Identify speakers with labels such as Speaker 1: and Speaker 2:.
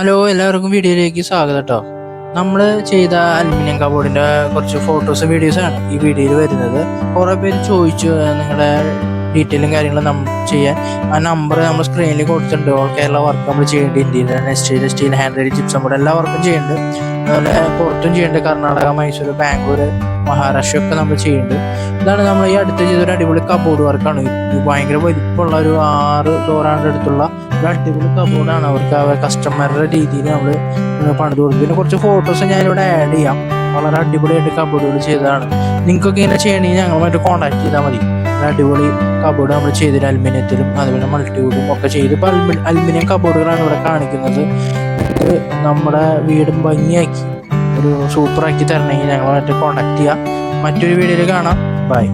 Speaker 1: Hello എല്ലാവർക്കും വീഡിയോയിലേക്ക് സ്വാഗതം കേട്ടോ. നമ്മൾ ചെയ്ത അലുമിനിയം കബോർഡിന്റെ കുറച്ച് ഫോട്ടോസ് വീഡിയോസാണ് ഈ വീഡിയോയിൽ വരുന്നത്. കുറേ പേര് ചോദിച്ചു നിങ്ങളുടെ ഡീറ്റെയിലും കാര്യങ്ങളും നമ്മൾ ചെയ്യാൻ. ആ നമ്പർ നമ്മൾ സ്ക്രീനിൽ കൊടുത്തിട്ടുണ്ട്. ഓൾ കേരള വർക്ക് നമ്മൾ ചെയ്യേണ്ടി. ഇന്ത്യയിൽ സ്റ്റീൽ സ്റ്റീൽ റൈഡ് ജിപ്സം ബോർഡ് എല്ലാ വർക്കും ചെയ്യുന്നുണ്ട് അതുപോലെ പുറത്തും ചെയ്യുന്നുണ്ട് കർണാടക മൈസൂർ ബാംഗ്ലൂർ മഹാരാഷ്ട്ര ഒക്കെ നമ്മൾ ചെയ്യുന്നുണ്ട് ഇതാണ് നമ്മൾ ഈ അടുത്ത് ചെയ്തൊരു അടിപൊളി കബോർഡ് വർക്കാണ് ഭയങ്കര വലിപ്പമുള്ള ഒരു ആറ് ഡോറാണ്ട് അടുത്തുള്ള ഒരു അടിപൊളി കബോർഡാണ് അവർക്ക് അവർ കസ്റ്റമറുടെ രീതിയിൽ നമ്മൾ പണിത് കൊടുക്കും പിന്നെ കുറച്ച് ഫോട്ടോസ് ഞാനിവിടെ ആഡ് ചെയ്യാം. വളരെ അടിപൊളിയായിട്ട് കബോർഡുകൾ ചെയ്തതാണ്. നിങ്ങൾക്കൊക്കെ ഇങ്ങനെ ചെയ്യണമെങ്കിൽ ഞങ്ങളുമായിട്ട് കോൺടാക്ട് ചെയ്താൽ മതി. അടിപൊളി കബോർഡ് നമ്മൾ ചെയ്തിട്ട് അലുമിനിയത്തിലും അതുപോലെ മൾട്ടിവുഡും ഒക്കെ ചെയ്ത്. ഇപ്പോൾ അലുമിനിയം കബോർഡുകളാണ് ഇവിടെ കാണിക്കുന്നത്. ഇത് നമ്മുടെ വീടും ഭംഗിയാക്കി ഒരു സൂപ്പറാക്കി തരണമെങ്കിൽ ഞങ്ങളുമായിട്ട് കോൺടാക്ട് ചെയ്യാം. മറ്റൊരു വീഡിയോയിൽ കാണാം. ബൈ